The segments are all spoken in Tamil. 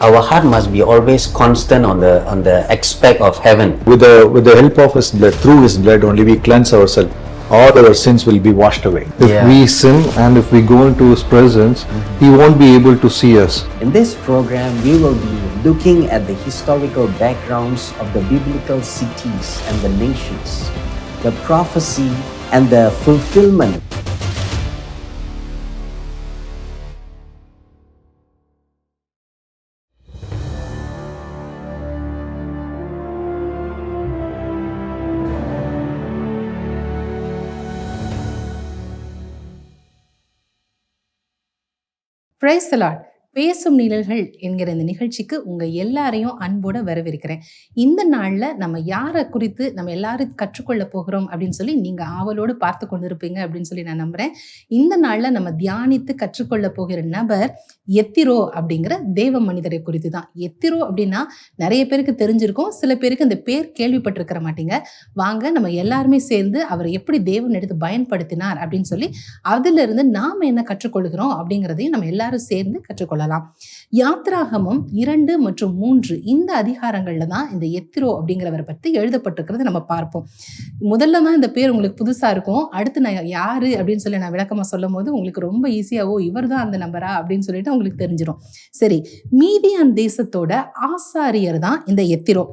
Our heart must be always constant on the on the aspect of heaven. With the, with the help of His blood, through His blood only, we cleanse ourselves. All our sins will be washed away. If Yeah. we sin and if we go into His presence, He won't be able to see us. In this program, we will be looking at the historical backgrounds of the biblical cities and the nations, the prophecy and the fulfillment price lord பேசும் நிழல்கள் என்கிற இந்த நிகழ்ச்சிக்கு உங்கள் எல்லாரையும் அன்போட வரவேற்கிறேன். இந்த நாளில் நம்ம யாரை குறித்து நம்ம எல்லாரும் கற்றுக்கொள்ள போகிறோம் அப்படின்னு சொல்லி நீங்கள் ஆவலோடு பார்த்து கொண்டிருப்பீங்க அப்படின்னு சொல்லி நான் நம்புகிறேன் இந்த நாளில் நம்ம தியானித்து கற்றுக்கொள்ள போகிற நபர் எத்திரோ அப்படிங்கிற தேவ மனிதரை குறித்து தான் எத்திரோ அப்படின்னா நிறைய பேருக்கு தெரிஞ்சிருக்கும். சில பேருக்கு இந்த பேர் கேள்விப்பட்டிருக்கிற மாட்டீங்க. வாங்க நம்ம எல்லாருமே சேர்ந்து அவர் எப்படி தேவன் எடுத்து பயன்படுத்தினார் அப்படின்னு சொல்லி அதிலிருந்து நாம் என்ன கற்றுக்கொள்கிறோம் அப்படிங்கிறதையும் நம்ம எல்லாரும் சேர்ந்து கொள்ளலாம். யாத்ராகமும் இரண்டு மற்றும் மூன்று இந்த அதிகாரங்கள்ல தான் இந்த எத்திரோ அப்படிங்கிறவரை பற்றி எழுதப்பட்டிருக்கிறது நம்ம பார்ப்போம். முதல்ல தான் இந்த பேர் உங்களுக்கு புதுசா இருக்கும். அடுத்து நான் யாரு அப்படின்னு சொல்லி நான் விளக்கமா சொல்லும் போது உங்களுக்கு ரொம்ப ஈஸியாவோ இவர் தான் அந்த நம்பரா அப்படின்னு சொல்லிட்டு உங்களுக்கு தெரிஞ்சிடும் சரி மீதியான் தேசத்தோட ஆசாரியர் தான் இந்த எத்திரோ.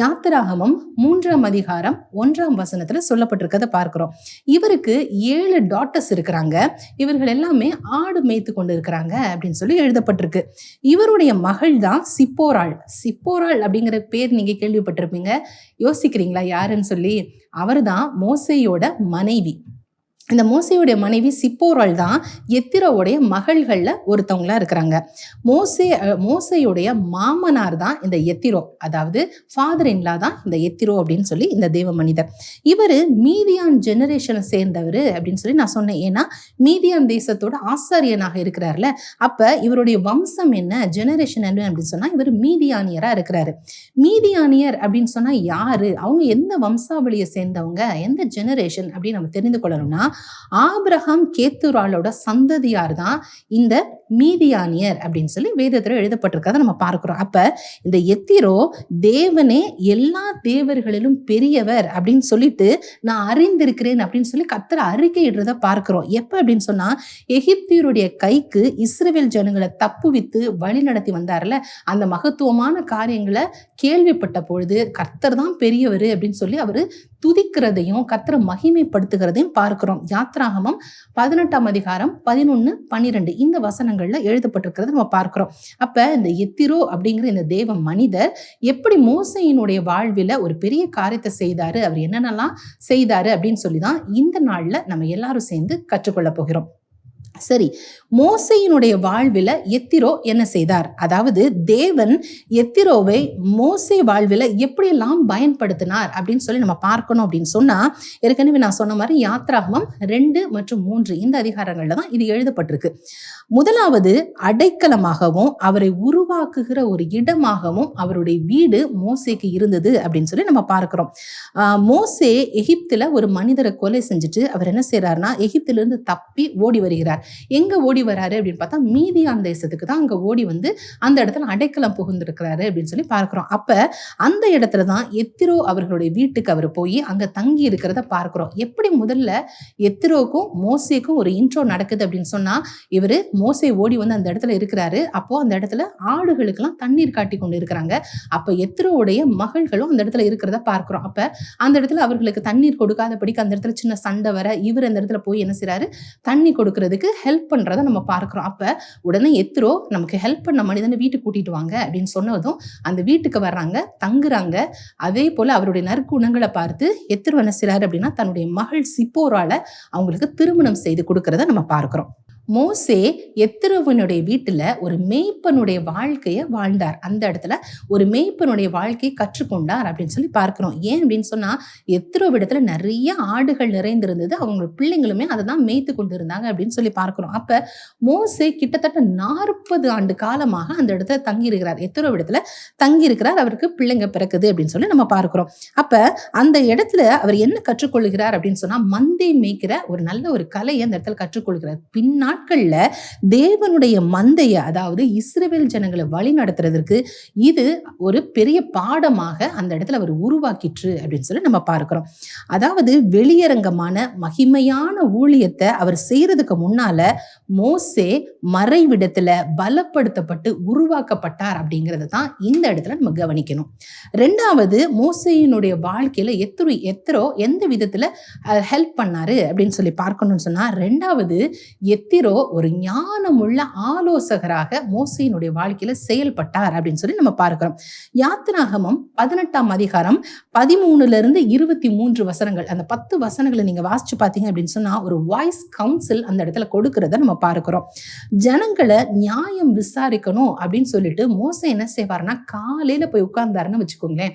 யாத்திராகமம் மூன்றாம் அதிகாரம் ஒன்றாம் வசனத்துல சொல்லப்பட்டிருக்கிறத பார்க்கிறோம். இவருக்கு ஏழு டாட்டர்ஸ் இருக்கிறாங்க. இவர்கள் எல்லாமே ஆடு மேய்த்து கொண்டு இருக்கிறாங்க அப்படின்னு சொல்லி எழுதப்பட்டு சொல்லப்பட்டிருக்கு இவருடைய மகள் தான் சிப்போராள். சிப்போராள் அப்படிங்கிற பேர் நீங்கள் கேள்விப்பட்டிருப்பீங்க. யோசிக்கிறீங்களா யாருன்னு சொல்லி? அவர்தான் மோசையோட மனைவி. இந்த மோசையுடைய மனைவி சிப்போரால் தான் எத்திரோவுடைய மகள்களில் ஒருத்தவங்களா இருக்கிறாங்க. மோசே மோசையுடைய மாமனார் தான் இந்த எத்திரோ. அதாவது ஃபாதர் இன்லா தான் இந்த எத்திரோ அப்படின்னு சொல்லி இந்த தேவ மனிதர். இவர் மீதியான் ஜெனரேஷனை சேர்ந்தவர் அப்படின்னு சொல்லி நான் சொன்னேன். ஏன்னா மீதியான் தேசத்தோட ஆசாரியனாக இருக்கிறார்ல. அப்போ இவருடைய வம்சம் என்ன? ஜெனரேஷன் என்ன அப்படின்னு சொன்னால் இவர் மீதியானியராக இருக்கிறாரு. மீதியானியர் அப்படின்னு சொன்னால் யார்? அவங்க எந்த வம்சாவளியை சேர்ந்தவங்க? எந்த ஜெனரேஷன் அப்படின்னு நம்ம தெரிந்து கொள்ளணும்னா ஆபிரகாம் கேத்துராலோட சந்ததியார் தான் இந்த மீதியானியர் அப்படின்னு சொல்லி வேதத்தில் எழுதப்பட்டிருக்கதை நம்ம பார்க்குறோம். அப்போ இந்த எத்திரோ தேவனே எல்லா தேவர்களிலும் பெரியவர் அப்படின்னு சொல்லிட்டு நான் அறிந்திருக்கிறேன் அப்படின்னு சொல்லி கத்தரை அறிக்கையிடுறத பார்க்குறோம். எப்போ அப்படின்னு சொன்னால் எகிப்தியருடைய கைக்கு இஸ்ரேல் ஜனங்களை தப்புவித்து வழி நடத்தி வந்தார்ல அந்த மகத்துவமான காரியங்களை கேள்விப்பட்ட பொழுது கர்த்தர் தான் பெரியவர் அப்படின்னு சொல்லி அவர் துதிக்கிறதையும் கத்தரை மகிமைப்படுத்துகிறதையும் பார்க்கிறோம். யாத்ராகமம் பதினெட்டாம் அதிகாரம் பதினொன்று பன்னிரெண்டு. இந்த வசனங்கள் வசனங்கள்ல எழுதப்பட்டிருக்கிறத நம்ம பார்க்கிறோம். அப்ப இந்த எத்திரோ அப்படிங்கிற இந்த தேவ மனிதர் எப்படி மோசையினுடைய வாழ்வில ஒரு பெரிய காரியத்தை செய்தாரு அவர் என்னென்னலாம் செய்தாரு அப்படின்னு சொல்லி தான் இந்த நாள்ல நம்ம எல்லாரும் சேர்ந்து கற்றுக்கொள்ள போகிறோம். சரி மோசையினுடைய வாழ்வில எத்திரோ என்ன செய்தார்? அதாவது தேவன் எத்திரோவை மோசே வாழ்வில எப்படியெல்லாம் பயன்படுத்தினார் அப்படின்னு சொல்லி நம்ம பார்க்கணும் அப்படின்னு சொன்னா ஏற்கனவே நான் சொன்ன மாதிரி யாத்ராகமம் ரெண்டு மற்றும் மூன்று இந்த அதிகாரங்கள்ல தான் இது எழுதப்பட்டிருக்கு. முதலாவது அடைக்கலமாகவும் அவரை உருவாக்குகிற ஒரு இடமாகவும் அவருடைய வீடு மோசேக்கு இருந்தது அப்படின்னு சொல்லி நம்ம பார்க்கிறோம். மோசே எகிப்தில் ஒரு மனிதரை கொலை செஞ்சுட்டு அவர் என்ன செய்கிறாருன்னா எகிப்திலிருந்து தப்பி ஓடி வருகிறார். எங்கே ஓடி வராரு அப்படின்னு பார்த்தா மீதியான் தேசத்துக்கு தான் அங்கே ஓடி வந்து அந்த இடத்துல அடைக்கலம் புகுந்திருக்கிறாரு அப்படின்னு சொல்லி பார்க்குறோம். அப்போ அந்த இடத்துல தான் எத்திரோ அவர்களுடைய வீட்டுக்கு அவர் போய் அங்கே தங்கி இருக்கிறத பார்க்குறோம். எப்படி முதல்ல எத்திரோக்கும் மோசேக்கும் ஒரு இன்ட்ரோ நடக்குது அப்படின்னு சொன்னால் இவர் மோசே ஓடி வந்து அந்த இடத்துல இருக்கிறாரு. அப்போது அந்த இடத்துல ஆடுகளுக்கெல்லாம் தண்ணீர் காட்டி கொண்டு இருக்கிறாங்க அப்போ எத்திரோவுடைய மகள்களும் அந்த இடத்துல இருக்கிறத பார்க்குறோம். அப்போ அந்த இடத்துல அவர்களுக்கு தண்ணீர் கொடுக்காதபடிக்கு அந்த இடத்துல சின்ன சண்டை வர இவர் அந்த இடத்துல போய் என்ன செய்கிறாரு தண்ணி கொடுக்கறதுக்கு ஹெல்ப் பண்றத நம்ம பார்க்கிறோம். அப்ப உடனே எத்திரோ நமக்கு ஹெல்ப் பண்ண மனிதனை வீட்டுக்கு கூட்டிட்டு வாங்க அப்படின்னு சொன்னதும் அந்த வீட்டுக்கு வர்றாங்க தங்குறாங்க. அதே போல அவருடைய நற்குணங்களை பார்த்து எத்திரோ என்ன செய்றாரு அப்படின்னா தன்னுடைய மகள் சிப்போரால அவங்களுக்கு திருமணம் செய்து கொடுக்கறத நம்ம பார்க்கிறோம். மோசே எத்திரவனுடைய வீட்டில் ஒரு மேய்ப்பனுடைய வாழ்க்கையை வாழ்ந்தார். அந்த இடத்துல ஒரு மேய்ப்பனுடைய வாழ்க்கையை கற்றுக்கொண்டார் அப்படின்னு சொல்லி பார்க்கிறோம். ஏன் அப்படின்னு சொன்னால் சொன்னா எத்திரோவிடத்துல நிறைய ஆடுகள் நிறைந்திருந்தது. அவங்களோட பிள்ளைங்களுமே அதை தான் மேய்த்து கொண்டு இருந்தாங்க அப்படின்னு சொல்லி பார்க்கிறோம். அப்போ மோசே கிட்டத்தட்ட நாற்பது ஆண்டு காலமாக அந்த இடத்துல தங்கி இருக்கிறார் எத்திரோவிடத்துல தங்கியிருக்கிறார். அவருக்கு பிள்ளைங்க பிறக்குது அப்படின்னு சொல்லி நம்ம பார்க்குறோம். அப்போ அந்த இடத்துல அவர் என்ன கற்றுக்கொள்கிறார் அப்படின்னு சொன்னால் மந்தை மேய்க்கிற ஒரு நல்ல ஒரு கலையை அந்த இடத்துல கற்றுக்கொள்கிறார். பின்னால் நாட்களில் தேவனுடைய மந்தைய அதாவது இஸ்ரேவேல் ஜனங்களை வழி நடத்துறதற்கு இது ஒரு பெரிய பாடமாக அந்த இடத்துல அவர் உருவாக்கிற்று அப்படின்னு சொல்லி நம்ம பார்க்கிறோம். அதாவது வெளியரங்கமான மகிமையான ஊழியத்தை அவர் செய்யறதுக்கு முன்னால மோசே மறைவிடத்துல பலப்படுத்தப்பட்டு உருவாக்கப்பட்டார் அப்படிங்கிறத தான் இந்த இடத்துல நம்ம கவனிக்கணும். ரெண்டாவது மோசையினுடைய வாழ்க்கையில எத்திரோ எத்திரோ எந்த விதத்துல ஹெல்ப் பண்ணாரு அப்படின்னு சொல்லி பார்க்கணும்னு சொன்னா ரெண்டாவது எத்திரோ ஒரு ஞானமுள்ள ஆலோசகராக மோசையினுடைய வாழ்க்கையில செயல்பட்டார் அப்படின்னு சொல்லி நம்ம பார்க்கிறோம். யாத்திராகமம் பதினெட்டாம் அதிகாரம் பதிமூணுல இருந்து இருபத்தி மூன்று வசனங்கள். அந்த பத்து வசனங்களை நீங்க வாசிச்சு பார்த்தீங்க அப்படின்னு சொன்னா ஒரு வாய்ஸ் கவுன்சில் அந்த இடத்துல கொடுக்கறத நம்ம பார்க்கிறோம். ஜனங்களை நியாயம் விசாரிக்கணும் அப்படின்னு சொல்லிட்டு மோசை என்ன செய்வாருன்னா காலையில போய் உட்கார்ந்தாருன்னு வச்சுக்கோங்களேன்.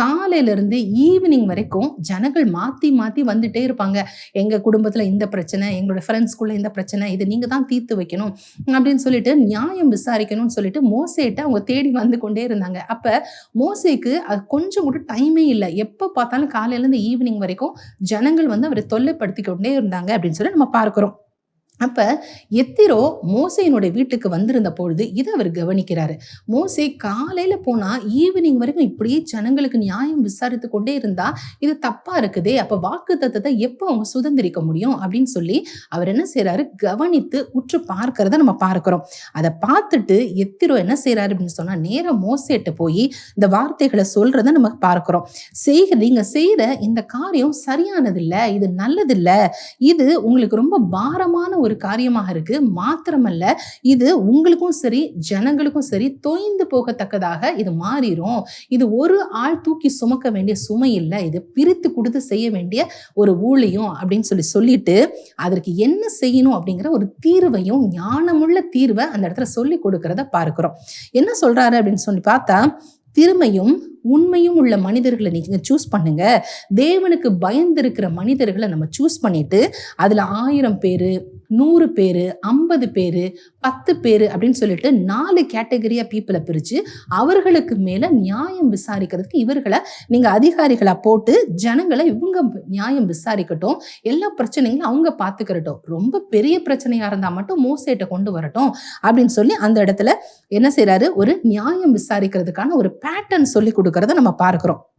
காலையிலேருந்து ஈவினிங் வரைக்கும் ஜனங்கள் மாற்றி மாற்றி வந்துட்டே இருப்பாங்க. எங்கள் குடும்பத்தில் இந்த பிரச்சனை எங்களோட ஃப்ரெண்ட்ஸ்குள்ளே இந்த பிரச்சனை இது நீங்கள் தான் தீர்த்து வைக்கணும் அப்படின்னு சொல்லிட்டு நியாயம் விசாரிக்கணும்னு சொல்லிட்டு மோசேட்ட அவங்க தேடி வந்து கொண்டே இருந்தாங்க. அப்போ மோசேக்கு அது கொஞ்சம் கூட டைமே இல்லை. எப்போ பார்த்தாலும் காலையிலேருந்து ஈவினிங் வரைக்கும் ஜனங்கள் வந்து அவரை தொல்லைப்படுத்தி கொண்டே இருந்தாங்க அப்படின்னு சொல்லி நம்ம பார்க்குறோம். அப்ப எத்திரோ மோசையினுடைய வீட்டுக்கு வந்திருந்த பொழுது இதை அவர் கவனிக்கிறாரு. மோசே காலையில போனா ஈவினிங் வரைக்கும் இப்படியே ஜனங்களுக்கு நியாயம் விசாரித்து கொண்டே இருந்தா இது தப்பா இருக்குதே அப்ப வாக்கு தத்துவத்தை எப்போ அவங்க சுதந்திரிக்க முடியும் அப்படின்னு சொல்லி அவர் என்ன செய்யறாரு கவனித்து உற்று பார்க்கறத நம்ம பார்க்கிறோம். அதை பார்த்துட்டு எத்திரோ என்ன செய்யறாரு அப்படின்னு சொன்னா நேரம் மோசைட்டு போய் இந்த வார்த்தைகளை சொல்றத நம்ம பார்க்கிறோம். செய்கிற நீங்க செய்யற இந்த காரியம் சரியானதில்லை இது நல்லதில்லை இது உங்களுக்கு ரொம்ப பாரமான ஒரு காரியமாக இருக்கு. மாத்திரமல்ல இது உங்களுக்கும் சரி ஜனங்களுக்கும் சரி தொய்ந்து போகத்தக்கதாக இது மாறிடும் இது ஒரு ஆள் தூக்கி சுமக்க வேண்டிய சுமை இல்லை. இது பிரித்து கொடுத்து செய்ய வேண்டிய ஒரு ஊழியம் அப்படின்னு சொல்லி சொல்லிட்டு அதற்கு என்ன செய்யணும் அப்படிங்கிற ஒரு தீர்வையும் ஞானமுள்ள தீர்வை அந்த இடத்துல சொல்லி கொடுக்கறத பார்க்கிறோம். என்ன சொல்றாரு அப்படின்னு சொல்லி பார்த்தா திறமையும் உண்மையும் உள்ள மனிதர்களை நீங்கள் சூஸ் பண்ணுங்க. தேவனுக்கு பயந்திருக்கிற மனிதர்களை நம்ம சூஸ் பண்ணிட்டு அதில் ஆயிரம் பேர் நூறு பேர் ஐம்பது பேர் பத்து பேர் அப்படின்னு சொல்லிட்டு நாலு கேட்டகரியாக பீப்புளை பிரித்து அவர்களுக்கு மேலே நியாயம் விசாரிக்கிறதுக்கு இவர்களை நீங்கள் அதிகாரிகளாக போட்டு ஜனங்களை இவங்க நியாயம் விசாரிக்கட்டும் எல்லா பிரச்சனைகளும் அவங்க பார்த்துக்கிறட்டும். ரொம்ப பெரிய பிரச்சனையாக இருந்தால் மட்டும் மோசேட்டை கொண்டு வரட்டும் அப்படின்னு சொல்லி அந்த இடத்துல என்ன செய்கிறாரு ஒரு நியாயம் விசாரிக்கிறதுக்கான ஒரு பேட்டர்ன் சொல்லி கொடுக்கறத நம்ம பார்க்கிறோம்.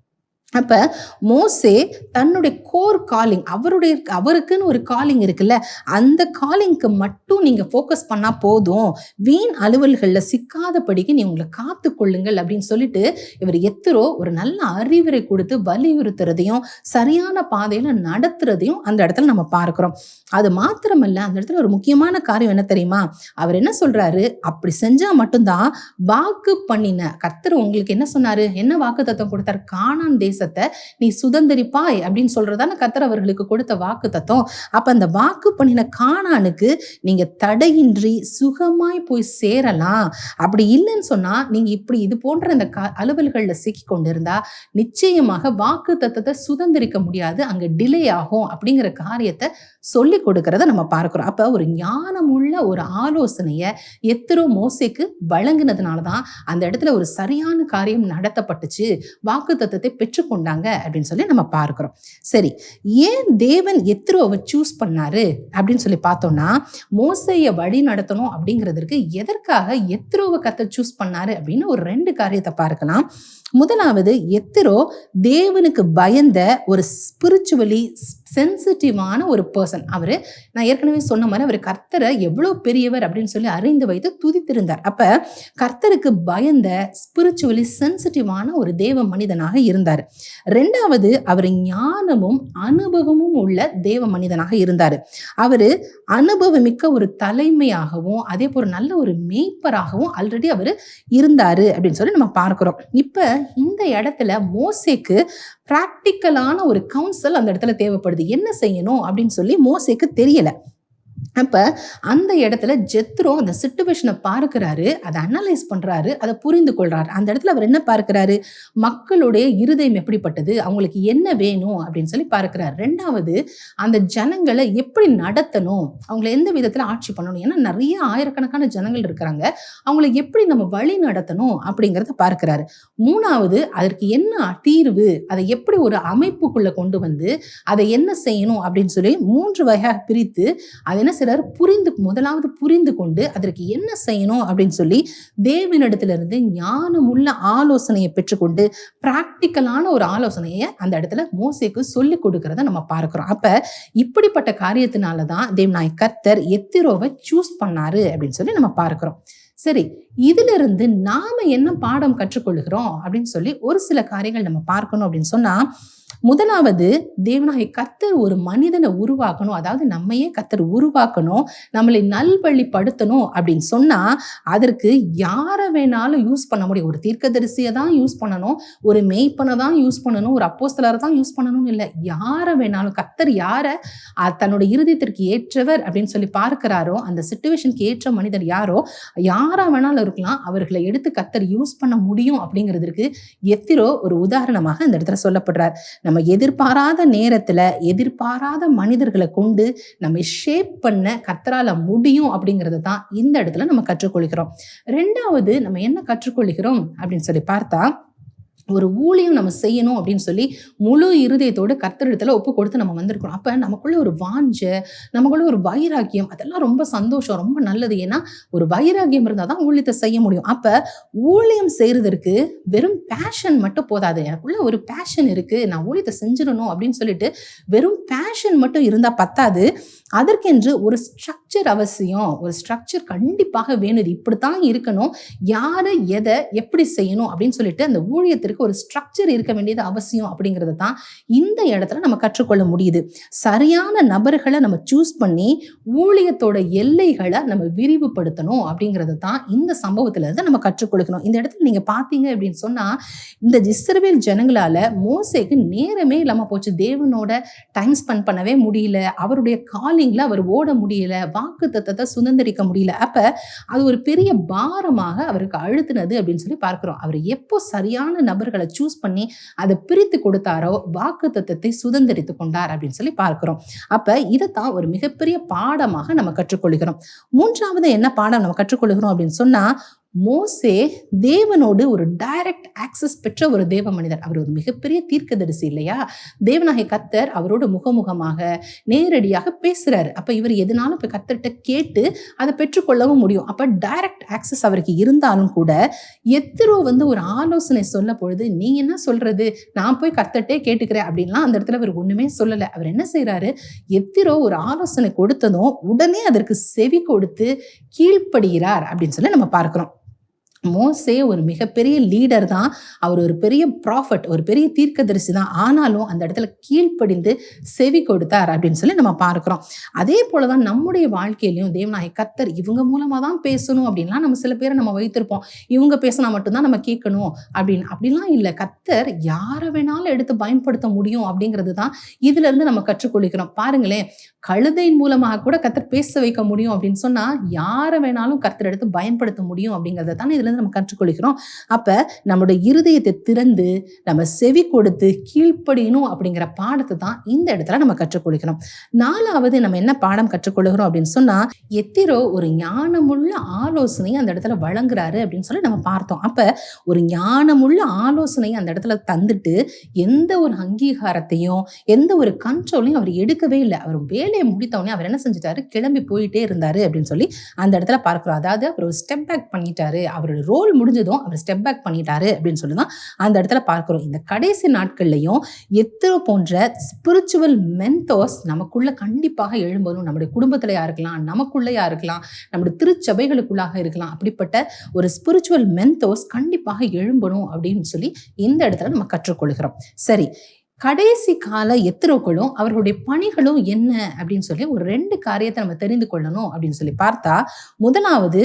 அப்ப மோசே தன்னுடைய கோர் காலிங் அவருடைய அவருக்குன்னு ஒரு காலிங் இருக்குல்ல அந்த காலிங்க்கு மட்டும் நீங்க ஃபோக்கஸ் பண்ணா போதும். வீண் அலுவல்களில் சிக்காதபடிக்கு நீ உங்களை காத்து கொள்ளுங்கள் அப்படின்னு சொல்லிட்டு இவர் எத்திரோ ஒரு நல்ல அறிவுரை கொடுத்து வலியுறுத்துறதையும் சரியான பாதையில நடத்துறதையும் அந்த இடத்துல நம்ம பார்க்கிறோம். அது மாத்திரமல்ல அந்த இடத்துல ஒரு முக்கியமான காரியம் என்ன தெரியுமா? அவர் என்ன சொல்றாரு? அப்படி செஞ்சா மட்டும்தான் வாக்கு பண்ணின கர்த்தர் உங்களுக்கு என்ன சொன்னாரு? என்ன வாக்கு தத்துவம் கொடுத்தார் காணான் தேசத்தை நீ சுதந்திரிப்பாய் அப்படின்னு சொல்றதான கத்தர் அவர்களுக்கு கொடுத்த வாக்கு தத்துவம் அப்ப அந்த வாக்கு பண்ணின காணானுக்கு நீங்க தடையின்றி சுகமாய் போய் சேரலாம். அப்படி இல்லைன்னு சொன்னா நீங்க இப்படி இது போன்ற இந்த க அலுவல்கள்ல சிக்கி கொண்டிருந்தா நிச்சயமாக வாக்கு தத்துவத்தை சுதந்திரிக்க முடியாது. அங்க டிலே ஆகும் அப்படிங்கிற காரியத்தை சொல்லி கொடுக்கறத நம்ம பார்க்குறோம். அப்போ ஒரு ஞானமுள்ள ஒரு ஆலோசனையை எத்திரோ மோசைக்கு வழங்கினதுனால தான் அந்த இடத்துல ஒரு சரியான காரியம் நடத்தப்பட்டுச்சு. வாக்கு தத்துவத்தை பெற்றுக்கொண்டாங்க அப்படின்னு சொல்லி நம்ம பார்க்குறோம். சரி ஏன் தேவன் எத்திரோவை சூஸ் பண்ணாரு அப்படின்னு சொல்லி பார்த்தோம்னா மோசையை வழி நடத்தணும் அப்படிங்கிறதுக்கு எதற்காக எத்திரோவை கத்த சூஸ் பண்ணாரு அப்படின்னு ஒரு ரெண்டு காரியத்தை பார்க்கலாம். முதலாவது எத்திரோ தேவனுக்கு பயந்த ஒரு ஸ்பிரிச்சுவலி சென்சிட்டிவான ஒரு பர்சன் அவர் நான் ஏற்கனவே சொன்ன மாதிரி அவர் கர்த்தரை எவ்வளோ பெரியவர் அப்படின்னு சொல்லி அறிந்து வைத்து துதித்திருந்தார். அப்போ கர்த்தருக்கு பயந்த ஸ்பிரிச்சுவலி சென்சிட்டிவான ஒரு தேவ மனிதனாக இருந்தார். ரெண்டாவது அவர் ஞானமும் அனுபவமும் உள்ள தேவ மனிதனாக இருந்தார். அவர் அனுபவமிக்க ஒரு தலைமையாகவும் அதே போல் நல்ல ஒரு மேய்ப்பராகவும் ஆல்ரெடி அவர் இருந்தார் அப்படின்னு சொல்லி நம்ம பார்க்குறோம். இப்போ இந்த இடத்துல மோசேக்கு ப்ராக்டிக்கலான ஒரு கவுன்சில் அந்த இடத்துல தேவைப்படுது. என்ன செய்யணும் அப்படின்னு சொல்லி மோசேக்கு தெரியல. அப்போ அந்த இடத்துல ஜெத்ரோ அந்த சுச்சுவேஷனை பார்க்கிறாரு அதை அனலைஸ் பண்ணுறாரு அதை புரிந்து கொள்கிறாரு அந்த இடத்துல அவர் என்ன பார்க்குறாரு? மக்களுடைய இருதயம் எப்படிப்பட்டது? அவங்களுக்கு என்ன வேணும்? அப்படின்னு சொல்லி பார்க்கிறாரு. ரெண்டாவது அந்த ஜனங்களை எப்படி நடத்தணும்? அவங்களை எந்த விதத்தில் ஆட்சி பண்ணணும்? ஏன்னா நிறைய ஆயிரக்கணக்கான ஜனங்கள் இருக்கிறாங்க. அவங்களை எப்படி நம்ம வழி நடத்தணும் அப்படிங்கிறத பார்க்கிறாரு. மூணாவது அதற்கு என்ன தீர்வு? அதை எப்படி ஒரு அமைப்புக்குள்ளே கொண்டு வந்து அதை என்ன செய்யணும் அப்படின்னு சொல்லி மூன்று வகையாக பிரித்து அதை என்ன சிலர் செய்றாரு? புரிந்து முதலாவது புரிந்து கொண்டு அதற்கு என்ன செய்யணும் அப்படின்னு சொல்லி தேவனிடத்திலிருந்து ஞானமுள்ள ஆலோசனையை பெற்றுக்கொண்டு பிராக்டிக்கலான ஒரு ஆலோசனையை அந்த இடத்துல மோசைக்கு சொல்லி கொடுக்கறத நம்ம பார்க்கிறோம். அப்ப இப்படிப்பட்ட காரியத்தினால தான் தேவநாய் கர்த்தர் எத்திரோவை சூஸ் பண்ணாரு அப்படின்னு சொல்லி நம்ம பார்க்கிறோம். சரி இதிலிருந்து நாம் நாம என்ன பாடம் கற்றுக்கொள்கிறோம் அப்படின்னு சொல்லி ஒரு சில காரியங்கள் நம்ம பார்க்கணும் அப்படின்னு சொன்னா முதலாவது தேவனாய கத்தர் ஒரு மனிதனை உருவாக்கணும். அதாவது நம்மையே கத்தர் உருவாக்கணும். நம்மளை நல்வழிப்படுத்தணும் அப்படின்னு சொன்னா அதற்கு யாரை வேணாலும் யூஸ் பண்ண முடியும். ஒரு தீர்க்கதரிசியை தான் யூஸ் பண்ணணும். ஒரு மெய்ப்பனை தான் யூஸ் பண்ணணும். ஒரு அப்போஸ்தலரை தான் யூஸ் பண்ணணும்னு இல்லை. யாரை வேணாலும் கத்தர் யாரை தன்னோட இருதயத்திற்கு ஏற்றவர் அப்படின்னு சொல்லி பார்க்கிறாரோ அந்த சுச்சுவேஷனுக்கு ஏற்ற மனிதர் யாரோ யாரை வேணாலும் இருக்கலாம். அவர்களை எடுத்து கத்தர் யூஸ் பண்ண முடியும் அப்படிங்கிறதுக்கு எத்திரோ ஒரு உதாரணமாக இந்த இடத்துல சொல்லப்படுறார். நம்ம எதிர்பாராத நேரத்துல எதிர்பாராத மனிதர்களை கொண்டு நம்ம ஷேப் பண்ண கத்தரால் முடியும் அப்படிங்கிறது தான் இந்த இடத்துல நம்ம கற்றுக்கொள்கிறோம். ரெண்டாவது நம்ம என்ன கற்றுக்கொள்கிறோம் அப்படின்னு சொல்லி பார்த்தா ஒரு ஊழியம் நம்ம செய்யணும் அப்படின்னு சொல்லி முழு இருதயத்தோடு கர்த்தரிடத்துல ஒப்பு கொடுத்து நம்ம வந்திருக்கிறோம். அப்போ நமக்குள்ள ஒரு வாஞ்ச நமக்குள்ள ஒரு வைராக்கியம் அதெல்லாம் ரொம்ப சந்தோஷம் ரொம்ப நல்லது. ஏன்னா ஒரு வைராக்கியம் இருந்தால் தான் ஊழியத்தை செய்ய முடியும். அப்போ ஊழியம் செய்கிறதுக்கு வெறும் பேஷன் மட்டும் போதாது. எனக்குள்ள ஒரு பேஷன் இருக்குது நான் ஊழியத்தை செஞ்சிடணும் அப்படின்னு சொல்லிட்டு வெறும் பேஷன் மட்டும் இருந்தால் பத்தாது. அதற்கென்று ஒரு ஸ்ட்ரக்சர் அவசியம். ஒரு ஸ்ட்ரக்சர் கண்டிப்பாக வேணும் இப்படி இப்படித்தான் இருக்கணும். யாரை எதை எப்படி செய்யணும் அப்படின்னு சொல்லிட்டு அந்த ஊழியத்திற்கு ஒரு ஸ்ட்ரக்சர் இருக்க வேண்டியது அவசியம் அப்படிங்கிறது தான் இந்த இடத்துல நம்ம கற்றுக்கொள்ள முடியுது. சரியான நபர்களை நம்ம சூஸ் பண்ணி ஊழியத்தோட எல்லைகளை நம்ம விரிவுபடுத்தணும் அப்படிங்கிறது தான் இந்த சம்பவத்திலிருந்து நம்ம கற்றுக்கொடுக்கணும் இந்த இடத்துல நீங்கள் பார்த்தீங்க அப்படின்னு சொன்னால் இந்த இஸ்ரவேல் ஜனங்களால மோசேக்கு நேரமே இல்லாமல் போச்சு. தேவனோட டைம் ஸ்பெண்ட் பண்ணவே முடியல. அவருடைய காலிங்கில் அவர் ஓட முடியல. வாக்கு தத்தத்தை சுதந்திரிக்க முடியல. அப்போ அது ஒரு பெரிய பாரமாக அவருக்கு அழுத்தினது அப்படின்னு சொல்லி பார்க்குறோம். அவர் எப்போ சரியான நபர் நபர்களை சூஸ் பண்ணி அதை பிரித்து கொடுத்தாரோ வாக்கு தத்துவத்தை சுதந்திரித்து கொண்டார் அப்படின்னு சொல்லி பார்க்கிறோம். அப்ப இதைத்தான் ஒரு மிகப்பெரிய பாடமாக நம்ம கற்றுக்கொள்கிறோம். மூன்றாவது என்ன பாடம் நம்ம கற்றுக்கொள்கிறோம் அப்படின்னு சொன்னா மோசே தேவனோடு ஒரு டைரக்ட் ஆக்சஸ் பெற்ற ஒரு தேவ மனிதர். அவர் ஒரு மிகப்பெரிய தீர்க்கதரிசி இல்லையா? தேவநாயக கத்தர் அவரோட முகமுகமாக நேரடியாக பேசுறாரு. அப்ப இவர் எதனாலும் இப்ப கத்தர்கிட்ட கேட்டு அதை பெற்றுக்கொள்ளவும் முடியும். அப்ப டைரக்ட் ஆக்சஸ் அவருக்கு இருந்தாலும் கூட எத்திரோ வந்து ஒரு ஆலோசனை சொல்ல பொழுது நீ என்ன சொல்றது? நான் போய் கத்தர்கிட்டே கேட்டுக்கிறேன் அப்படின்லாம் அந்த இடத்துல அவர் ஒண்ணுமே சொல்லல. அவர் என்ன செய்யறாரு எத்திரோ ஒரு ஆலோசனை கொடுத்ததும் உடனே அதற்கு செவி கொடுத்து கீழ்ப்படுகிறார் அப்படின்னு சொல்லி நம்ம பார்க்கிறோம். மோசே ஒரு மிகப்பெரிய லீடர் தான். அவர் ஒரு பெரிய ப்ராஃபட் ஒரு பெரிய தீர்க்கதரிசி தான். ஆனாலும் அந்த இடத்துல கீழ்ப்படிந்து செவி கொடுத்தார் அப்படின்னு சொல்லி நம்ம பார்க்குறோம். அதே போலதான் நம்முடைய வாழ்க்கையிலையும் தேவநாயக கத்தர் இவங்க மூலமாக தான் பேசணும் அப்படின்லாம் நம்ம சில பேரை நம்ம வைத்திருப்போம். இவங்க பேசினா மட்டும்தான் நம்ம கேட்கணும் அப்படின்னு. அப்படிலாம் இல்லை. கத்தர் யாரை வேணாலும் எடுத்து பயன்படுத்த முடியும் அப்படிங்கிறது தான் இதுலேருந்து நம்ம கற்றுக்கொள்கிறோம். பாருங்களேன் கழுதையின் மூலமாக கூட கத்தர் பேச வைக்க முடியும் அப்படின்னு சொன்னால் யாரை வேணாலும் கத்தர் எடுத்து பயன்படுத்த முடியும் அப்படிங்கிறத தான் இதில் இருந்து நம்ம கற்றுக்கொள்கிறோம். அப்ப நம்மளுடைய இருதயத்தை திறந்து நம்ம செவி கொடுத்து கீழ்ப்படியணும் அப்படிங்கிற பாடத்தை தான் இந்த இடத்துல நம்ம கற்றுக்கொள்கிறோம். நாலாவது நம்ம என்ன பாடம் கற்றுக்கொள்கிறோம் அப்படின்னு சொன்னா எத்திரோ ஒரு ஞானமுள்ள ஆலோசனையை அந்த இடத்துல வழங்குறாரு அப்படின்னு சொல்லி நம்ம பார்த்தோம். அப்ப ஒரு ஞானமுள்ள ஆலோசனையை அந்த இடத்துல தந்துட்டு எந்த ஒரு அங்கீகாரத்தையும் எந்த ஒரு கண்ட்ரோலையும் அவர் எடுக்கவே இல்லை. அவர் வேலையை முடித்தவொடனே அவர் என்ன செஞ்சிட்டாரு? கிளம்பி போயிட்டே இருந்தாரு அப்படின்னு சொல்லி அந்த இடத்துல பார்க்கிறோம். அதாவது அவர் ஒரு ஸ்டெப் பேக் பண்ணிட்டாரு. அவரோட ரோல் முடிஞ்சதும் அவர் ஸ்டெப் பேக் பண்ணிட்டாரு அப்படின்னு சொல்லி தான் அந்த இடத்துல பார்க்குறோம். இந்த கடைசி நாட்கள்லையும் எத்தனை போன்ற ஸ்பிரிச்சுவல் மென்தோஸ் நமக்குள்ள கண்டிப்பாக எழும்பணும். நம்முடைய குடும்பத்திலையா இருக்கலாம் நமக்குள்ளேயா இருக்கலாம் நம்முடைய திருச்சபைகளுக்குள்ளாக இருக்கலாம். அப்படிப்பட்ட ஒரு ஸ்பிரிச்சுவல் மென்தோஸ் கண்டிப்பாக எழும்பணும் அப்படின்னு சொல்லி இந்த இடத்துல நம்ம கற்றுக்கொள்கிறோம். சரி கடைசி கால எத்திரோக்களும் அவர்களுடைய பணிகளும் என்ன? அப்படின்னு சொல்லி ஒரு ரெண்டு காரியத்தை நம்ம தெரிந்து கொள்ளணும் அப்படின்னு சொல்லி பார்த்தா முதலாவது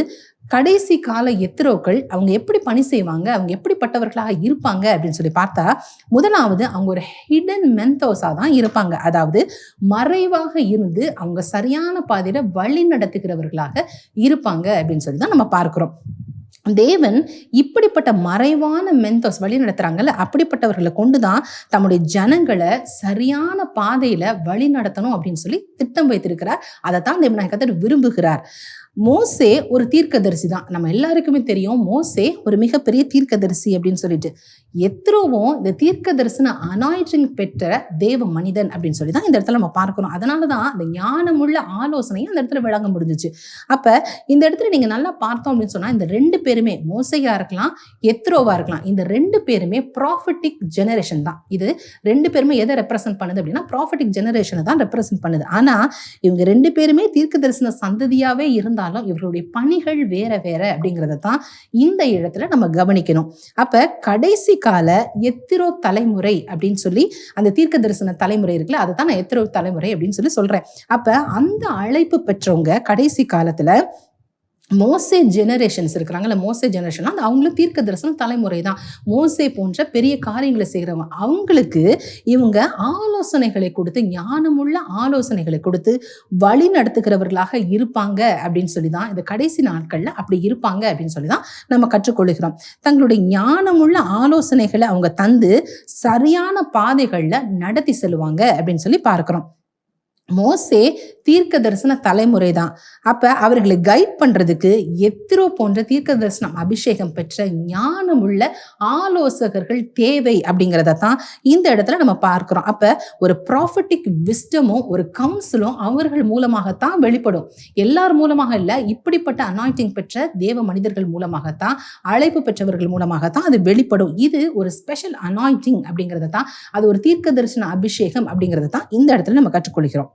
கடைசி கால எத்திரோக்கள் அவங்க எப்படி பணி செய்வாங்க அவங்க எப்படிப்பட்டவர்களாக இருப்பாங்க அப்படின்னு சொல்லி பார்த்தா முதலாவது அவங்க ஒரு ஹிடன் மென்தோஸா தான் இருப்பாங்க. அதாவது மறைவாக இருந்து அவங்க சரியான பாதையில வழி நடத்துகிறவர்களாக இருப்பாங்க அப்படின்னு சொல்லி தான் நம்ம பார்க்கிறோம். தேவன் இப்படிப்பட்ட மறைவான மென்தோஸ் வழி நடத்துகிறாங்கல்ல அப்படிப்பட்டவர்களை கொண்டு தான் தம்முடைய ஜனங்களை சரியான பாதையில் வழி நடத்தணும் அப்படின்னு சொல்லி திட்டம் வைத்திருக்கிறார். அதை தான் தேவநாயகத்தர் விரும்புகிறார். மோசே ஒரு தீர்க்கதரிசி தான். நம்ம எல்லாருக்குமே தெரியும் மோசே ஒரு மிகப்பெரிய தீர்க்கதரிசி அப்படின்னு சொல்லிட்டு. எத்ரோவும் இந்த தீர்க்க தரிசன பெற்ற தேவ மனிதன் அப்படின்னு சொல்லி தான் இந்த இடத்துல நம்ம பார்க்கணும் அதனால தான் அந்த ஞானமுள்ள ஆலோசனையும் அந்த இடத்துல விளங்க முடிஞ்சிச்சு. அப்போ இந்த இடத்துல நீங்கள் நல்லா பார்த்தோம் அப்படின்னு சொன்னால் இந்த ரெண்டு பேருமே மோசையாக இருக்கலாம் எத்ரோவாக இருக்கலாம் இந்த ரெண்டு பேருமே ப்ராஃபிட்டிக் ஜெனரேஷன் தான். இது ரெண்டு பேருமே எதை ரெப்ரசென்ட் பண்ணுது அப்படின்னா ப்ராஃபிட்டிக் ஜெனரேஷனை தான் ரெப்ரசென்ட் பண்ணுது. ஆனால் இவங்க ரெண்டு பேருமே தீர்க்க தரிசன சந்ததியாகவே இருந்தால் இருந்தாலும் இவர்களுடைய பணிகள் வேற வேற அப்படிங்கிறத தான் இந்த இடத்துல நம்ம கவனிக்கணும். அப்ப கடைசி கால எத்திரோ தலைமுறை அப்படின்னு சொல்லி அந்த தீர்க்க தரிசன தலைமுறை இருக்குல்ல அதை தான் நான் எத்திரோ தலைமுறை அப்படின்னு சொல்லி சொல்றேன். அப்ப அந்த அழைப்பு பெற்றவங்க கடைசி காலத்துல மோசே ஜெனரேஷன்ஸ் இருக்கிறாங்கல்ல மோசே ஜெனரேஷன் அது அவங்களும் தீர்க்க தரிசனம் தலைமுறை தான் மோசே போன்ற பெரிய காரியங்களை செய்கிறவங்க அவங்களுக்கு இவங்க ஆலோசனைகளை கொடுத்து ஞானமுள்ள ஆலோசனைகளை கொடுத்து வழி நடத்துகிறவர்களாக இருப்பாங்க அப்படின்னு சொல்லி தான் இந்த கடைசி நாட்களில் அப்படி இருப்பாங்க அப்படின்னு சொல்லி தான் நம்ம கற்றுக்கொள்கிறோம். தங்களுடைய ஞானமுள்ள ஆலோசனைகளை அவங்க தந்து சரியான பாதைகளில் நடத்தி செல்வாங்க அப்படின்னு சொல்லி பார்க்குறோம். மோசே தீர்க்க தரிசன தலைமுறை தான் அப்ப அவர்களை கைட் பண்றதுக்கு எத்திரோ போன்ற தீர்க்க தரிசனம் அபிஷேகம் பெற்ற ஞானமுள்ள ஆலோசகர்கள் தேவை அப்படிங்கிறத தான் இந்த இடத்துல நம்ம பார்க்கிறோம். அப்ப ஒரு ப்ராஃபிட்டிக் விஸ்டமும் ஒரு கவுன்சிலும் அவர்கள் மூலமாகத்தான் வெளிப்படும். எல்லார் மூலமாக இல்லை இப்படிப்பட்ட அனாயிட்டிங் பெற்ற தேவ மனிதர்கள் மூலமாகத்தான் அழைப்பு பெற்றவர்கள் மூலமாகத்தான் அது வெளிப்படும். இது ஒரு ஸ்பெஷல் அனாயிட்டிங் அப்படிங்கிறத தான் அது ஒரு தீர்க்க தரிசன அபிஷேகம் அப்படிங்கிறத தான் இந்த இடத்துல நம்ம கற்றுக்கொள்கிறோம்.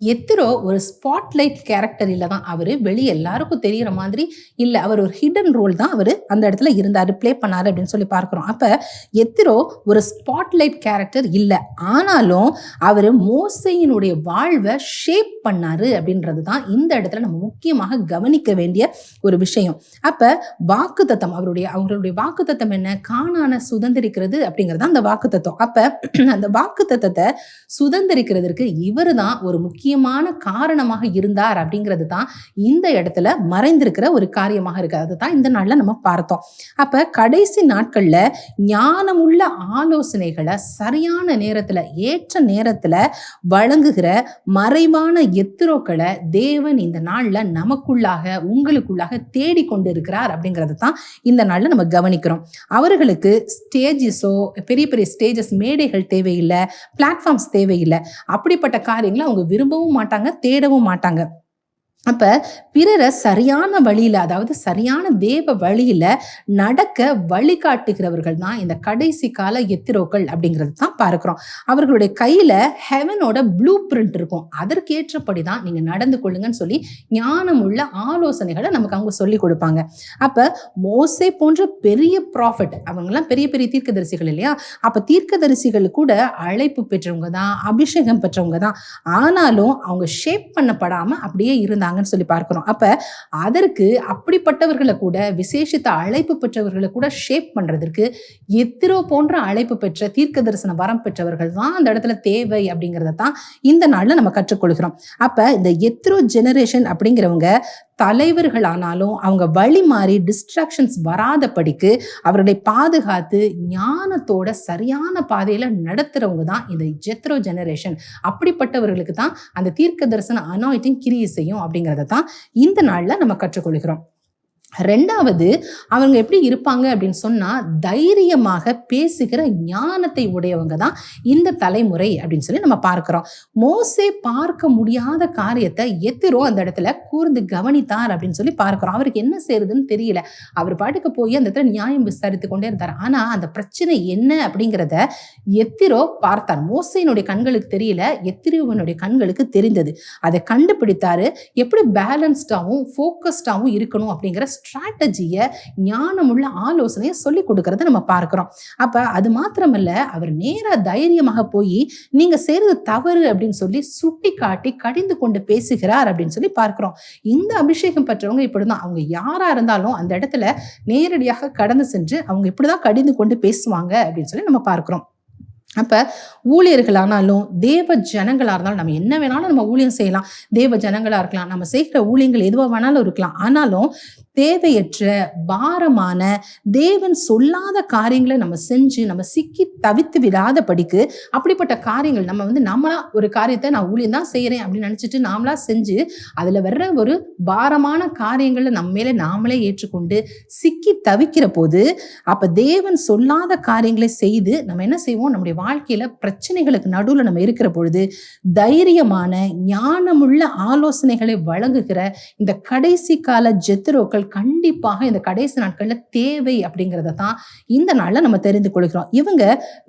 எத்திரோ ஒரு ஸ்பாட்லைட் கேரக்டர் இல்லை தான் அவர் வெளியே எல்லாருக்கும் தெரிகிற மாதிரி இல்லை அவர் ஒரு ஹிடன் ரோல் தான் அவர் அந்த இடத்துல இருந்தார் ப்ளே பண்ணார் அப்படின்னு சொல்லி பார்க்குறோம். அப்போ எத்திரோ ஒரு ஸ்பாட்லைட் கேரக்டர் இல்லை ஆனாலும் அவர் மோசையினுடைய வாழ்வை ஷேப் பண்ணாரு அப்படின்றது தான் இந்த இடத்துல நம்ம முக்கியமாக கவனிக்க வேண்டிய ஒரு விஷயம். அப்போ வாக்குத்தத்தம் அவருடைய அவங்களுடைய வாக்குத்தத்தம் என்ன? காணான சுதந்திரிக்கிறது அப்படிங்கிறது தான் அந்த வாக்குத்தத்தம். அப்போ அந்த வாக்குத்தத்தத்தை சுதந்திரிக்கிறதுக்கு இவர் தான் ஒரு முக்கியமான காரணமாக இருந்தார் அப்படிங்கிறது தான் இந்த இடத்துல மறைந்திருக்கிற ஒரு காரியமாக இருக்கு. அதுதான் இந்த நாளில் நம்ம பார்த்தோம். அப்ப கடைசி நாட்கள்ல ஞானமுள்ள ஆலோசனைகளை சரியான நேரத்துல ஏற்ற நேரத்துல வழங்குகிற மறைவான எத்திரோக்களை தேவன் இந்த நாள்ல நமக்குள்ளாக உங்களுக்குள்ளாக தேடிக்கொண்டு இருக்கிறார் அப்படிங்கிறது தான் இந்த நாள்ல நம்ம கவனிக்கிறோம். அவர்களுக்கு ஸ்டேஜஸோ பெரிய பெரிய ஸ்டேஜஸ் மேடைகள் தேவையில்லை பிளாட்ஃபார்ம்ஸ் தேவையில்லை. அப்படிப்பட்ட காரியங்களை அவங்க விரும்பவும் மாட்டாங்க தேடவும் மாட்டாங்க. அப்ப பிறரை சரியான வழியில அதாவது சரியான தேவ வழியில நடக்க வழிகாட்டுகிறவர்கள் தான் இந்த கடைசி கால எத்திரோக்கள் அப்படிங்கிறது தான் பார்க்கிறோம். அவர்களுடைய கையில ஹெவனோட ப்ளூ பிரிண்ட் இருக்கும். அதற்கேற்றபடி தான் நீங்க நடந்து கொள்ளுங்கன்னு சொல்லி ஞானம் உள்ள ஆலோசனைகளை நமக்கு அவங்க சொல்லி கொடுப்பாங்க. அப்ப மோசே போன்ற பெரிய ப்ராஃபிட் அவங்கெல்லாம் பெரிய பெரிய தீர்க்கதரிசிகள் இல்லையா? அப்ப தீர்க்கதரிசிகள் கூட அழைப்பு பெற்றவங்க தான் அபிஷேகம் பெற்றவங்க தான். ஆனாலும் அவங்க ஷேப் பண்ணப்படாம அப்படியே இருந்தாங்க. இருந்தாங்கன்னு சொல்லி பார்க்கிறோம் அப்ப அதற்கு அப்படிப்பட்டவர்களை கூட விசேஷித்த அழைப்பு பெற்றவர்களை கூட ஷேப் பண்றதற்கு எத்திரோ போன்ற அழைப்பு பெற்ற தீர்க்க தரிசன வரம் பெற்றவர்கள் தான் அந்த இடத்துல தேவை அப்படிங்கிறத தான் இந்த நாளில் நம்ம கற்றுக்கொள்கிறோம். அப்ப இந்த எத்திரோ ஜெனரேஷன் அப்படிங்கிறவங்க தலைவர்களானாலும் அவங்க வழி மாறி டிஸ்ட்ராக்ஷன்ஸ் வராதபடிக்கு அவர்களை பாதுகாத்து ஞானத்தோட சரியான பாதையில் நடத்துகிறவங்க தான் இந்த ஜெத்ரோ ஜெனரேஷன் அப்படிப்பட்டவர்களுக்கு தான் அந்த தீர்க்க தரிசன அனாயிட்டிங் கிரியை செய்யும் அப்படிங்கிறத தான் இந்த நாளில் நம்ம கற்றுக்கொள்கிறோம். ரெண்டாவது அவங்க எப்படி இருப்பாங்க அப்படின்னு சொன்னா தைரியமாக பேசுகிற ஞானத்தை உடையவங்க தான் இந்த தலைமுறை அப்படின்னு சொல்லி நம்ம பார்க்கிறோம். மோசே பார்க்க முடியாத காரியத்தை எத்திரோ அந்த இடத்துல கூர்ந்து கவனித்தார் அப்படின்னு சொல்லி பார்க்கிறோம். அவருக்கு என்ன செய்யறதுன்னு தெரியல. அவர் பாட்டுக்கு போய் அந்த இடத்துல நியாயம் விசாரித்து கொண்டே இருந்தார். ஆனா அந்த பிரச்சனை என்ன அப்படிங்கிறத எத்திரோ பார்த்தார். மோசையினுடைய கண்களுக்கு தெரியல எத்திரோவனுடைய கண்களுக்கு தெரிந்தது. அதை கண்டுபிடித்தாரு. எப்படி பேலன்ஸ்டாகவும் ஃபோக்கஸ்டாகவும் இருக்கணும் அப்படிங்கிற ஸ்ட்ராட்டஜியை ஞானமுள்ள ஆலோசனையை சொல்லி கொடுக்கறத நம்ம பார்க்குறோம். அப்போ அது மாத்திரமல்ல அவர் நேராக தைரியமாக போய் நீங்கள் செய்கிறது தவறு அப்படின்னு சொல்லி சுட்டி காட்டி கடிந்து கொண்டு பேசுகிறார் அப்படின்னு சொல்லி பார்க்குறோம். இந்த அபிஷேகம் பெற்றவங்க இப்படிதான். அவங்க யாராக இருந்தாலும் அந்த இடத்துல நேரடியாக கடந்து சென்று அவங்க இப்படிதான் கடிந்து கொண்டு பேசுவாங்க அப்படின்னு சொல்லி நம்ம பார்க்குறோம். அப்போ ஊழியர்களானாலும் தேவ ஜனங்களாக இருந்தாலும் நம்ம என்ன வேணாலும் நம்ம ஊழியம் செய்யலாம். தேவ ஜனங்களாக இருக்கலாம். நம்ம செய்கிற ஊழியங்கள் எதுவாக வேணாலும் இருக்கலாம். ஆனாலும் தேவையற்ற பாரமான தேவன் சொல்லாத காரியங்களை நம்ம செஞ்சு நம்ம சிக்கி தவித்து விடாத படிக்கு அப்படிப்பட்ட காரியங்கள் நம்ம வந்து நம்மளா ஒரு காரியத்தை நான் ஊழியம் தான் செய்கிறேன் அப்படின்னு நினச்சிட்டு நாமளா செஞ்சு அதில் வர்ற ஒரு பாரமான காரியங்களை நம்ம மேலே நாமளே ஏற்றுக்கொண்டு சிக்கி தவிக்கிற போது அப்போ தேவன் சொல்லாத காரியங்களை செய்து நம்ம என்ன செய்வோம்? நம்முடைய வாழ்க்கையில பிரச்சனைகளுக்கு நடுவில் நம்ம இருக்கிற பொழுது தைரியமான ஞானமுள்ள ஆலோசனைகளை வழங்குகிற இந்த கடைசி கால ஜெத்துரோக்கள் கண்டிப்பாக இந்த கடைசி நாட்களில் தேவை அப்படிங்கிறத தான் இந்த நாளில் நம்ம தெரிந்து கொள்கிறோம். இவங்க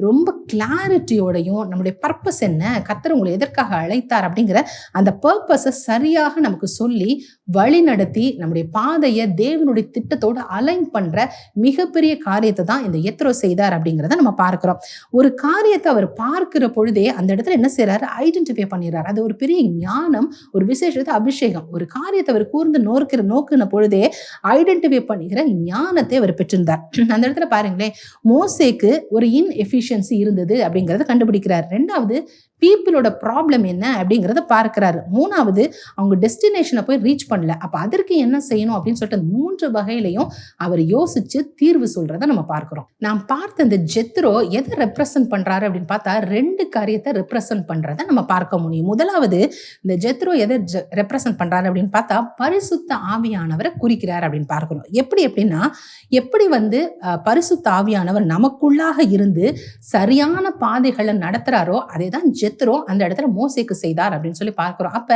ரொம்ப கிளாரிட்டியோடையும் நம்முடைய பர்பஸ் என்ன கத்தர் உங்களை எதற்காக அழைத்தார் அப்படிங்கிற அந்த பர்பஸை சரியாக நமக்கு சொல்லி வழிநடத்தி நம்முடைய பாதையை தேவனுடைய திட்டத்தோடு அலைன் பண்ற மிகப்பெரிய காரியத்தை தான் இந்த எத்ரோ செய்தார் அப்படிங்கிறத நம்ம பார்க்கிறோம். ஒரு காரியத்தை அவர் பார்க்கிற பொழுதே அந்த இடத்துல என்ன செய்யறாரு ஐடென்டிஃபை பண்ணிடுறாரு அது ஒரு பெரிய ஞானம் ஒரு விசேஷத்தை அபிஷேகம். ஒரு காரியத்தை அவர் கூர்ந்து நோக்கிற நோக்குன பொழுதே ஐடென்டிஃபை பண்ணுகிற ஞானத்தை அவர் பெற்றிருந்தார். அந்த இடத்துல பாருங்களேன் மோசேக்கு ஒரு இன் எஃபிஷியன்சி இருந்தது அப்படிங்கிறத கண்டுபிடிக்கிறார். ரெண்டாவது பீப்புளோட ப்ராப்ளம் என்ன அப்படிங்கிறத பார்க்குறாரு. மூணாவது அவங்க டெஸ்டினேஷனை போய் ரீச் பண்ணல. அப்போ அதற்கு என்ன செய்யணும் அப்படின்னு சொல்லிட்டு மூன்று வகையிலையும் அவர் யோசிச்சு தீர்வு சொல்றதை நம்ம பார்க்குறோம். நாம் பார்த்த இந்த ஜெத்ரோ எதை ரெப்ரசன்ட் பண்றாரு அப்படின்னு பார்த்தா ரெண்டு காரியத்தை ரெப்ரசன்ட் பண்றதை நம்ம பார்க்க முடியும். முதலாவது இந்த ஜெத்ரோ எதை ரெப்ரசன்ட் பண்றாரு அப்படின்னு பார்த்தா பரிசுத்த ஆவியானவரை குறிக்கிறார் அப்படின்னு பார்க்கணும் எப்படி எப்படின்னா எப்படி வந்து பரிசுத்த ஆவியானவர் நமக்குள்ளாக இருந்து சரியான பாதைகளை நடத்துறாரோ அதே தான் ஜெத்ரோ அந்த இடத்துல மோசேக்கு செய்தார் அப்படின்னு சொல்லி பார்க்கிறோம். அப்ப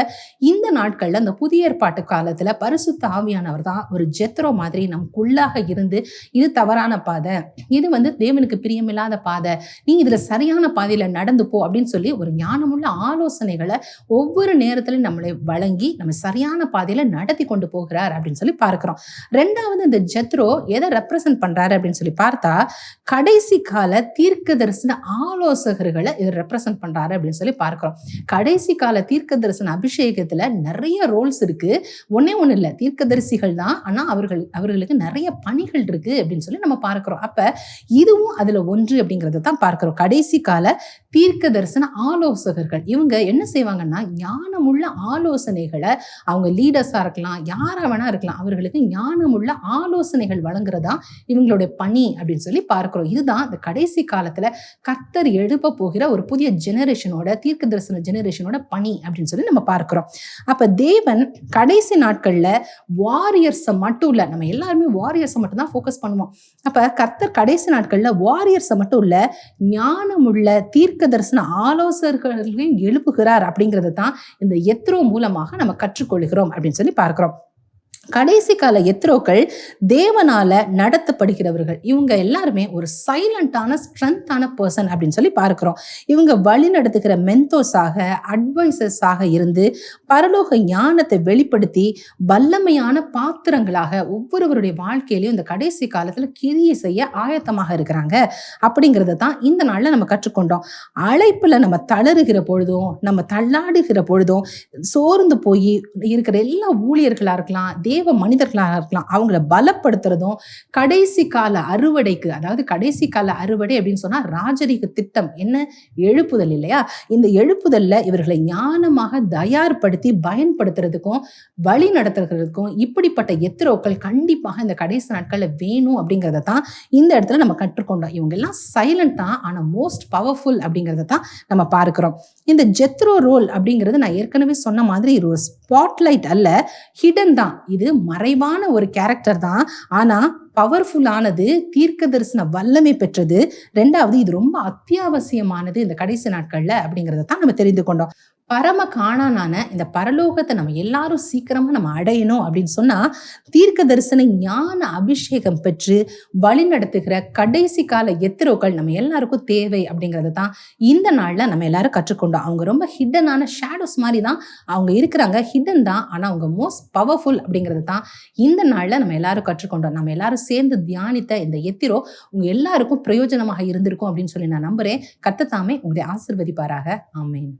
இந்த நாட்கள்ல அந்த புதிய ஏற்பாட்டு காலத்துல பரிசுத்த ஆவியானவர் தான் ஒரு ஜெத்ரோ மாதிரி நமக்குள்ளாக இருந்து இது தவறான பாதை. இது வந்து தேவனுக்கு பிரியமில்லாத பாதை. நீ இதுல சரியான பாதையில நடந்து போ அப்படின்னு சொல்லி ஒரு ஞானமுள்ள ஆலோசனைகளை ஒவ்வொரு நேரத்திலும் நம்மளை வழங்கி நம்ம சரியான பாதையில நடத்தி கொண்டு போகிறார் அப்படின்னு சொல்லி பார்க்கிறோம். ரெண்டாவது இந்த ஜெத்ரோ எதை ரெப்ரசன்ட் பண்றாரு அப்படின்னு சொல்லி பார்த்தா கடைசி கால தீர்க்க தரிசன ஆலோசகர்களை இது ரெப்ரசன்ட் பண்றாரு அப்படின்னு சொல்லி பார்க்கிறோம். கடைசி கால தீர்க்க தரிசன அபிஷேகத்துல நிறைய ரோல்ஸ் இருக்கு. ஒன்னே ஒண்ணு இல்ல தீர்க்கதரிசிகள் தான். ஆனா அவர்கள் அவர்களுக்கு நிறைய பணிகள் இருக்கு அப்படின்னு சொல்லி நம்ம பார்க்கிறோம். அப்ப இதுவும் அதுல ஒன்று அப்படிங்கிறத தான் பார்க்கிறோம். கடைசி கால தீர்க்க தரிசன ஆலோசகர்கள் இவங்க என்ன செய்வாங்கன்னா ஞானமுள்ள ஆலோசனைகளை அவங்க லீடர்ஸா இருக்கலாம் யாரா வேணா இருக்கலாம் அவர்களுக்கு ஞானமுள்ள ஆலோசனைகள் வழங்குறதா இவங்களுடைய பணி அப்படின்னு சொல்லி பார்க்கிறோம். இதுதான் இந்த கடைசி காலத்துல கர்த்தர் எழுப்ப போகிற ஒரு புதிய ஜெனரேஷன் ஜெனரேஷனோட தீர்க்க தரிசன ஜெனரேஷனோட பணி அப்படின்னு சொல்லி நம்ம பார்க்கிறோம். அப்போ தேவன் கடைசி நாட்களில் வாரியர்ஸை மட்டும் இல்லை நம்ம எல்லாருமே வாரியர்ஸை மட்டும் தான் ஃபோக்கஸ் பண்ணுவோம். அப்போ கர்த்தர் கடைசி நாட்களில் வாரியர்ஸை மட்டும் இல்லை ஞானமுள்ள தீர்க்க தரிசன ஆலோசகர்களையும் எழுப்புகிறார் அப்படிங்கிறது தான் இந்த எத்ரோ மூலமாக நம்ம கற்றுக்கொள்கிறோம் அப்படின்னு சொல்லி பார்க்கிறோம். கடைசி கால எத்ரோக்கள் தேவனால நடத்தப்படுகிறவர்கள். இவங்க எல்லாருமே ஒரு சைலண்டான ஸ்ட்ரென்த்தான பர்சன் அப்படின்னு சொல்லி பார்க்கிறோம். இவங்க வழி நடத்துகிற மென்தோஸாக அட்வைசர்ஸாக இருந்து பரலோக ஞானத்தை வெளிப்படுத்தி வல்லமையான பாத்திரங்களாக ஒவ்வொருவருடைய வாழ்க்கையிலையும் இந்த கடைசி காலத்துல கிரியை செய்ய ஆயத்தமாக இருக்கிறாங்க. அப்படிங்கிறத தான் இந்த நாள்ல நம்ம கற்றுக்கொண்டோம். அழைப்புல நம்ம தளருகிற பொழுதும் நம்ம தள்ளாடுகிற பொழுதும் சோர்ந்து போய் இருக்கிற எல்லா ஊழியர்களா இருக்கலாம் தேவ மனிதர்களாக இருக்கலாம். அவங்கள பலப்படுத்துறதும் கடைசி கால அறுவடைக்கு அதாவது கடைசி கால அறுவடை அப்படின்னு சொன்னால் ராஜரீக திட்டம். என்ன? எழுப்புதல் இல்லையா? இந்த எழுப்புதல்ல இவர்களை ஞானமாக தயார்படுத்தி பயன்படுத்துறதுக்கும் வழி நடத்துறதுக்கும் இப்படிப்பட்ட எத்திரோக்கள் கண்டிப்பாக இந்த கடைசி நாட்களில் வேணும் அப்படிங்கிறத தான் இந்த இடத்துல நம்ம கற்றுக்கொண்டோம். இவங்க எல்லாம் சைலண்ட் தான் ஆனால் மோஸ்ட் பவர்ஃபுல் அப்படிங்கிறத தான் நம்ம பார்க்குறோம். இந்த ஜெத்ரோ ரோல் அப்படிங்கிறது நான் ஏற்கனவே சொன்ன மாதிரி ஒரு ஸ்பாட்லைட் அல்ல ஹிடன் தான். இது மறைவான ஒரு கேரக்டர் தான். ஆனா பவர்ஃபுல்லானது தீர்க்க தரிசன வல்லமை பெற்றது. ரெண்டாவது இது ரொம்ப அத்தியாவசியமானது இந்த கடைசி நாட்கள்ல அப்படிங்கிறத தான் நம்ம தெரிந்து கொண்டோம். பரம காணானான இந்த பரலோகத்தை நம்ம எல்லாரும் சீக்கிரமா நம்ம அடையணும் அப்படின்னு சொன்னா தீர்க்க தரிசன ஞான அபிஷேகம் பெற்று வழி நடத்துகிற கடைசி கால எத்திரோக்கள் நம்ம எல்லாருக்கும் தேவை அப்படிங்கிறது தான் இந்த நாள்ல நம்ம எல்லாரும் கற்றுக்கொண்டோம். அவங்க ரொம்ப ஹிடனான ஷேடோஸ் மாதிரி தான் அவங்க இருக்கிறாங்க. ஹிடன் தான் ஆனா அவங்க மோஸ்ட் பவர்ஃபுல் அப்படிங்கிறது தான் இந்த நாள்ல நம்ம எல்லாரும் கற்றுக்கொண்டோம். நம்ம எல்லாரும் சேர்ந்து தியானித்த இந்த எத்திரோ உங்க எல்லாருக்கும் பிரயோஜனமாக இருந்திருக்கும் அப்படின்னு சொல்லி நான் நம்புறேன். கத்தத்தாமே உங்களுடைய ஆசிர்வதிப்பாராக. ஆமேன்.